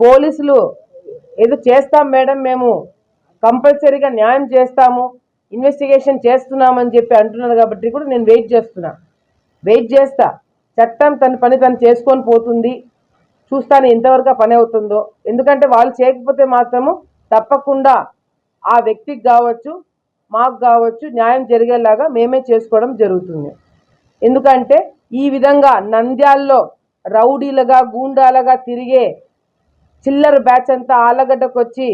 పోలీసులు ఏదో చేస్తాం మేడం మేము కంపల్సరీగా న్యాయం చేస్తాము ఇన్వెస్టిగేషన్ చేస్తున్నామని చెప్పి అంటున్నారు కాబట్టి కూడా నేను వెయిట్ చేస్తున్నా. వెయిట్ చేస్తా. చట్టం తన పని తను చేసుకొని పోతుంది. చూస్తాను ఎంతవరకు పని అవుతుందో. ఎందుకంటే వాళ్ళు చేయకపోతే మాత్రము తప్పకుండా ఆ వ్యక్తికి కావచ్చు మాకు కావచ్చు న్యాయం జరిగేలాగా మేమే చేసుకోవడం జరుగుతుంది. ఎందుకంటే ఈ విధంగా నంద్యాల్లో రౌడీలుగా గూండాలుగా తిరిగే చిల్లర బ్యాచ్ అంతా ఆలగడ్డకు వచ్చి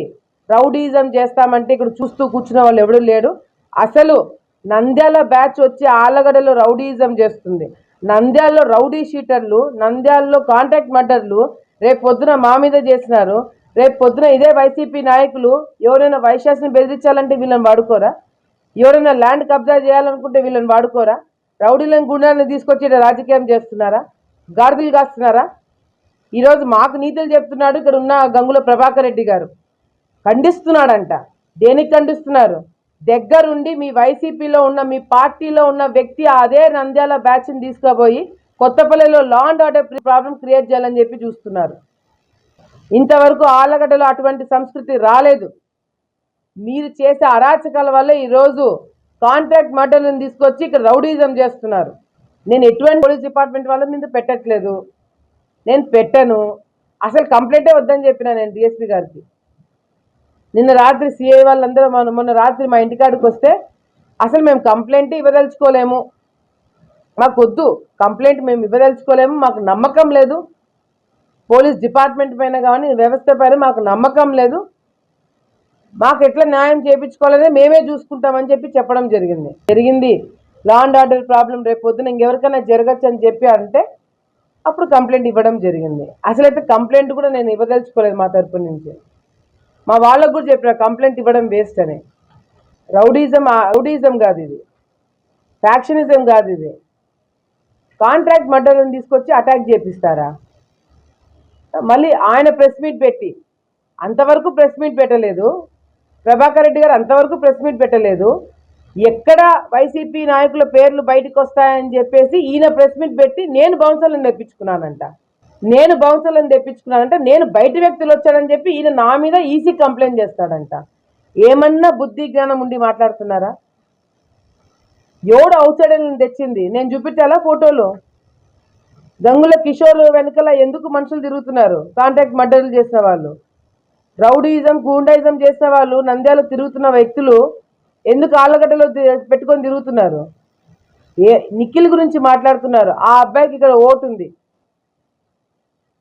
రౌడీజం చేస్తామంటే ఇక్కడ చూస్తూ కూర్చున్న వాళ్ళు ఎవడూ లేడు అసలు నంద్యాల బ్యాచ్ వచ్చి ఆలగడ్డలో రౌడీజం చేస్తుంది. నంద్యాలలో రౌడీ షీటర్లు నంద్యాలలో కాంటాక్ట్ మర్డర్లు రేపు పొద్దున మా మీద చేసినారు. రేపు పొద్దున ఇదే వైసీపీ నాయకులు ఎవరైనా వైశాస్ని బెదిరించాలంటే వీళ్ళని వాడుకోరా? ఎవరైనా ల్యాండ్ కబ్జా చేయాలనుకుంటే వీళ్ళని వాడుకోరా? రౌడీలను గుండాలను తీసుకొచ్చి రాజకీయం చేస్తున్నారా? గాడిదలు కాస్తున్నారా? ఈరోజు మాకు నీతులు చెప్తున్నాడు ఇక్కడ ఉన్న గంగుల ప్రభాకర్ రెడ్డి గారు. ఖండిస్తున్నాడంట. దేనికి ఖండిస్తున్నారు? దగ్గరుండి మీ వైసీపీలో ఉన్న మీ పార్టీలో ఉన్న వ్యక్తి అదే నంద్యాల బ్యాచ్ని తీసుకుపోయి కొత్తపల్లిలో law and order problem create చేయాలని చెప్పి చూస్తున్నారు. ఇంతవరకు ఆలగడ్డలో అటువంటి సంస్కృతి రాలేదు. మీరు చేసే అరాచకాల వల్ల ఈరోజు కాంట్రాక్ట్ మర్డర్లను తీసుకొచ్చి ఇక్కడ రౌడీజం చేస్తున్నారు. నేను ఎటువంటి పోలీస్ డిపార్ట్మెంట్ వాళ్ళ మీద పెట్టట్లేదు. నేను పెట్టను. అసలు కంప్లైంటే వద్దని చెప్పిన నేను డిఎస్పీ గారికి. నిన్న రాత్రి సిఐ వాళ్ళందరూ మొన్న మొన్న రాత్రి మా ఇంటికాడికి వస్తే అసలు మేము కంప్లైంట్ ఇవ్వదలుచుకోలేము. మాకు వద్దు కంప్లైంట్ మేము ఇవ్వదలుచుకోలేము. మాకు నమ్మకం లేదు. పోలీస్ డిపార్ట్మెంట్ పైన కానీ వ్యవస్థ పైన మాకు నమ్మకం లేదు. మాకు ఎట్లా న్యాయం చేయించుకోవాలనే మేమే చూసుకుంటామని చెప్పి చెప్పడం జరిగింది. జరిగింది. లా అండ్ ఆర్డర్ ప్రాబ్లం రేపు పొద్దున ఇంకెవరికైనా జరగచ్చు అని చెప్పి అంటే అప్పుడు కంప్లైంట్ ఇవ్వడం జరిగింది. అసలైతే కంప్లైంట్ కూడా నేను ఇవ్వదలుచుకోలేదు మా తరపు నుంచి. మా వాళ్ళకు కూడా చెప్పిన కంప్లైంట్ ఇవ్వడం వేస్ట్ అని. రౌడీజం రౌడీజం కాదు ఇది. ఫ్యాక్షనిజం కాదు ఇది. కాంట్రాక్ట్ మర్డర్ని తీసుకొచ్చి అటాక్ చేపిస్తారా? మళ్ళీ ఆయన ప్రెస్ మీట్ పెట్టి అంతవరకు ప్రెస్ మీట్ పెట్టలేదు. ప్రభాకర్ రెడ్డి గారు అంతవరకు ప్రెస్ మీట్ పెట్టలేదు. ఎక్కడ వైసీపీ నాయకుల పేర్లు బయటకు వస్తాయని చెప్పేసి ఈయన ప్రెస్ మీట్ పెట్టి నేను బౌన్సర్లను తెప్పించుకున్నానంట. నేను బౌన్సర్లను తెప్పించుకున్నానంట. నేను బయట వ్యక్తులు వచ్చాడని చెప్పి ఈయన నా మీద ఈసీ కంప్లైంట్ చేస్తాడంట. ఏమన్నా బుద్ధి జ్ఞానం ఉండి మాట్లాడుతున్నారా? ఎవడు అవుతాడని తెచ్చింది? నేను చూపించాలా ఫోటోలు? గంగుల కిషోర్ వెనకాల ఎందుకు మనుషులు తిరుగుతున్నారు? కాంటాక్ట్ మర్డర్లు చేసిన వాళ్ళు. రౌడీజం గూండాయిజం చేసిన వాళ్ళు నంద్యాల తిరుగుతున్న వ్యక్తులు ఎందుకు ఆళ్ళగడ్డలో పెట్టుకొని తిరుగుతున్నారు? ఏ నిఖిల్ గురించి మాట్లాడుతున్నారు. ఆ అబ్బాయికి ఇక్కడ ఓటు ఉంది.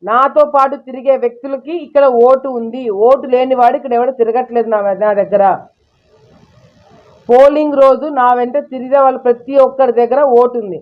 నాతో పాటు తిరిగే వ్యక్తులకి ఇక్కడ ఓటు ఉంది. ఓటు లేనివాడు ఇక్కడ ఎవడు తిరగట్లేదు నా నా దగ్గర. పోలింగ్ రోజు నా వెంట తిరిగే వాళ్ళ ప్రతి ఒక్కరి దగ్గర ఓటు ఉంది.